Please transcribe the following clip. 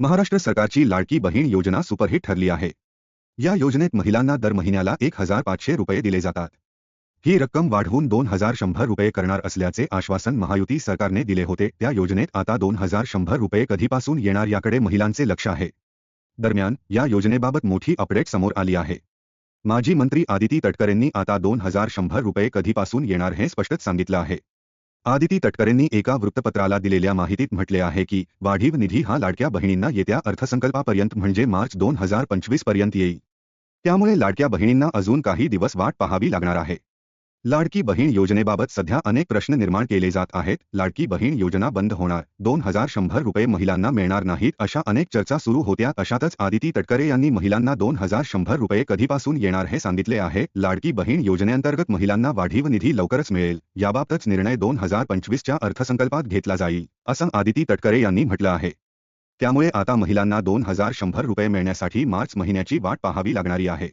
महाराष्ट्र सरकारची लाडकी बहीण योजना सुपरहिट ठरली आहे. या योजनेत महिलांना दर महिन्याला एक हजार पाचशे रुपये दिले जातात. ही रक्कम वाढवून दोन हजार शंभर रुपये करणार असल्याचे आश्वासन महायुती सरकारने दिले होते. त्या योजनेत आता दोन हजार शंभर रुपये कधीपासून येणार याकडे महिलांचे लक्ष आहे. दरम्यान या योजनेबाबत मोठी अपडेट समोर आली आहे. माजी मंत्री आदिती तटकरेंनी आता दोन हजार शंभर रुपये कधीपासून येणार हे स्पष्टच सांगितलं आहे. आदिती तटकरेंनी एका वृत्तपत्राला दिलेल्या माहितीत म्हटले आहे की वाढीव निधी हा लाडक्या बहिणींना येत्या अर्थसंकल्पापर्यंत म्हणजे मार्च दोन हजार पंचवीसपर्यंत येईल. त्यामुळे लाडक्या बहिणींना अजून काही दिवस वाट पाहावी लागणार आहे. लाडकी बहीण योजनेबाबत सध्या अनेक प्रश्न निर्माण केले जात आहेत. लाडकी बहीण योजना बंद होणार. दोन हजार शंभर रुपये महिलांना मिळणार नाहीत अशा अनेक चर्चा सुरू होत्या. अशातच आदिती तटकरे यांनी महिलांना दोन हजार शंभर रुपये कधीपासून येणार हे सांगितले आहे. लाडकी बहीण योजनेअंतर्गत महिलांना वाढीव निधी लवकरच मिळेल. याबाबतच निर्णय दोन हजार पंचवीसच्या अर्थसंकल्पात घेतला जाईल असं आदिती तटकरे यांनी म्हटलं आहे. त्यामुळे आता महिलांना दोन हजार शंभर रुपये मिळण्यासाठी मार्च महिन्याची वाट पाहावी लागणारी आहे.